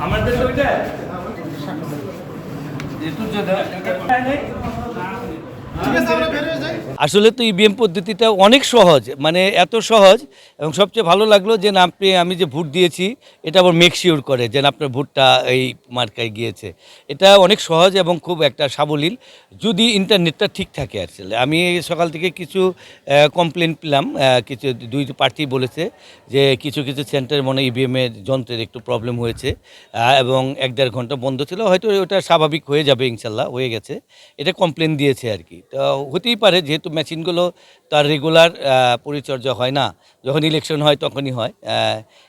আমাদের ওইটা আসলে তো ইভিএম পদ্ধতিটা অনেক সহজ মানে এত সহজ এবং সবচেয়ে ভালো লাগল যে না, আপনি, আমি যে ভোট দিয়েছি, এটা আবার মেক শিওর করে যে না, আপনার ভোটটা এই মার্কায় গিয়েছে। এটা অনেক সহজ এবং খুব একটা সাবলীল, যদি ইন্টারনেটটা ঠিক থাকে আসলে। আমি সকাল থেকে কিছু কমপ্লেন পেলাম কিছু দুই প্রার্থী বলেছে যে কিছু কিছু সেন্টার মনে ইভিএমের যন্ত্রের একটু প্রবলেম হয়েছে এবং এক দেড় ঘণ্টা বন্ধ ছিল, হয়তো ওটা স্বাভাবিক হয়ে যাবে ইনশাল্লাহ, হয়ে গেছে। এটা কমপ্লেন দিয়েছে আর কি। তো হতেই পারে, যেহেতু মেশিনগুলো তার রেগুলার পরিচর্যা হয় না। যখন ইলেকশন হয় তখনই হয়।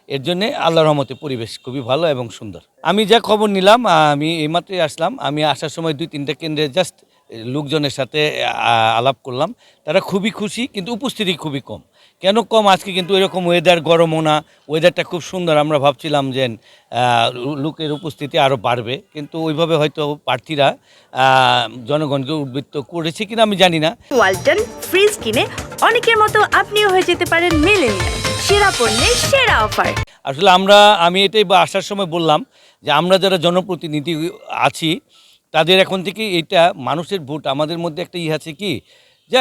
এর জন্যে আল্লাহর রহমতে পরিবেশ খুবই ভালো এবং সুন্দর। আমি যা খবর নিলাম আমি এইমাত্রই আসলাম। আমি আসার সময় দুই তিনটা কেন্দ্রে জাস্ট লোকজনের সাথে আলাপ করলাম। তারা খুবই খুশি কিন্তু উপস্থিতি খুবই কম। কেন কম? আজকে কিন্তু এরকম ওয়েদার গরমও না ওয়েদারটা খুব সুন্দর। আমরা ভাবছিলাম যে লোকের উপস্থিতি আরও বাড়বে কিন্তু ওইভাবে হয়তো প্রার্থীরা জনগণকে উদ্বৃত্ত করেছে কিনা আমি জানি না। ওয়ালটন ফ্রিজ কিনে অনেকের মতো আপনিও হয়ে যেতে পারেন মেলেনিয়া সেরা পণ্যের সেরা অফার। আসলে আমরা আমি এটাই আসার সময় বললাম যে আমরা যারা জনপ্রতিনিধি আছি তাদের এখন থেকে এটা মানুষের ভোট। আমাদের মধ্যে একটা ইয়ে আছে কি? যে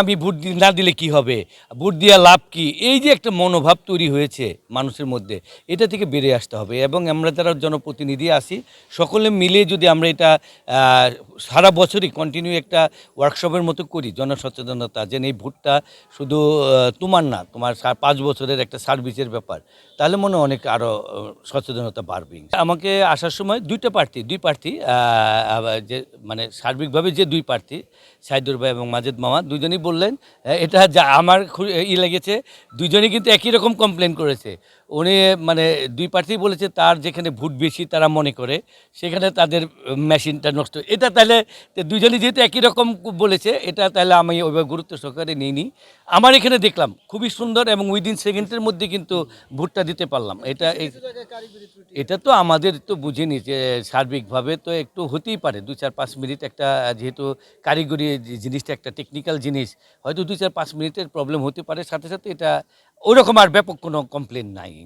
আমি ভোট না দিলে কি হবে? ভোট দেওয়া লাভ কি? এই যে একটা মনোভাব তৈরি হয়েছে মানুষের মধ্যে, এটা থেকে বেরিয়ে আসতে হবে। এবং আমরা যারা জনপ্রতিনিধি আসি সকলে মিলে যদি আমরা এটা সারা বছরই কন্টিনিউ একটা ওয়ার্কশপের মতো করি, জনসচেতনতা, যে এই ভোটটা শুধু তোমার না, তোমার পাঁচ বছরের একটা সার্ভিসের ব্যাপার, তাহলে মনে অনেক আরও সচেতনতা বাড়বে। আমাকে আসার সময় দুইটা প্রার্থী, দুই প্রার্থী যে মানে সার্বিকভাবে যে দুই প্রার্থী, সাইদুর ভাই এবং মাজেদ মামা দুজনেই বললেন এটা যা আমার ই লেগেছে। দুজনেই কিন্তু একই রকম কমপ্লেন করেছে। উনি মানে দুই প্রার্থী বলেছে তার যেখানে ভোট বেশি তারা মনে করে। সেখানে তাদের মেশিনটা নষ্ট। এটা তাহলে দুজনেই যেহেতু একই রকম বলেছে এটা তাহলে আমি ওইভাবে গুরুত্ব সহকারে নিইনি। আমার এখানে দেখলাম খুবই সুন্দর এবং উইদিন সেকেন্ডের মধ্যে কিন্তু ভোটটা দিতে পারলাম। এটা এটা তো আমাদের তো বুঝিনি যে সার্বিকভাবে তো একটু হতেই পারে। দু চার পাঁচ মিনিট একটা যেহেতু কারিগরি জিনিসটা একটা টেকনিক্যাল জিনিস, হয়তো দুই চার পাঁচ মিনিটের প্রবলেম হতে পারে, সাথে সাথে এটা ওরকম আর ব্যাপক কোনো কমপ্লেন নাই।